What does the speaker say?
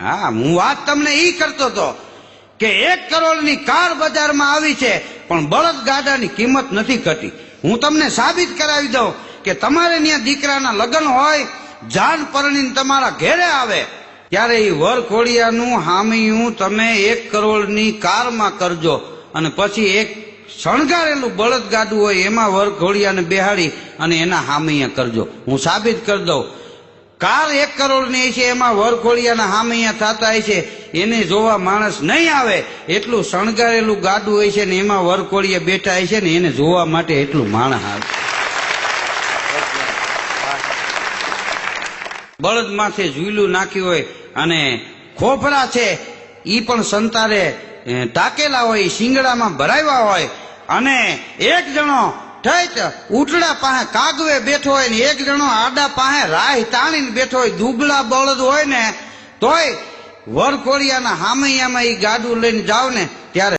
હા, હું વાત તમને એ કરતો હતો કે એક કરોડની કાર બજારમાં આવી છે, પણ બળદ ગાડાની કિંમત નથી ઘટી. હું તમને સાબિત કરાવી દઉં કે તમારે ત્યાં દીકરાના લગ્ન હોય, જાન પરણીને તમારા ઘેરે આવે, ત્યારે એ વર ખોડિયાનું હામીયું તમે એક કરોડની કારમાં કરજો. અને પછી એક શણગારેલું બળદ ગાડું હોય, એમાં વર ખોડિયાને બેહાડી અને એના હામીયા કરજો. હું સાબિત કરી દઉં. કાર એક કરોડની છે, એમાં વરખોડિયાના હામૈયા થતા હોય છે. એને જોવા માણસ નહીં આવે, એટલું શણગારેલું ગાડું હોય છે ને એમાં વરખોડિયા બેઠા હોય છે ને એને જોવા માટે એટલું માણસ આવે બળદ માથે ઝૂલું નાખ્યું હોય અને ખોફરા છે, ઈ પણ સંતારે ટાકેલા હોય, શિંગડામાં ભરાવ્યા હોય. અને એક જણો ઉટડા પાસે કાગવે બેઠો હોય ને એક જણો આડા પાસે રાહ તાણીને બેઠો હોય, દુબળા બળદ હોય ને, તોય વરખોડિયાના હામૈયામાં એ ગાડું લઈને જાવ ને ત્યારે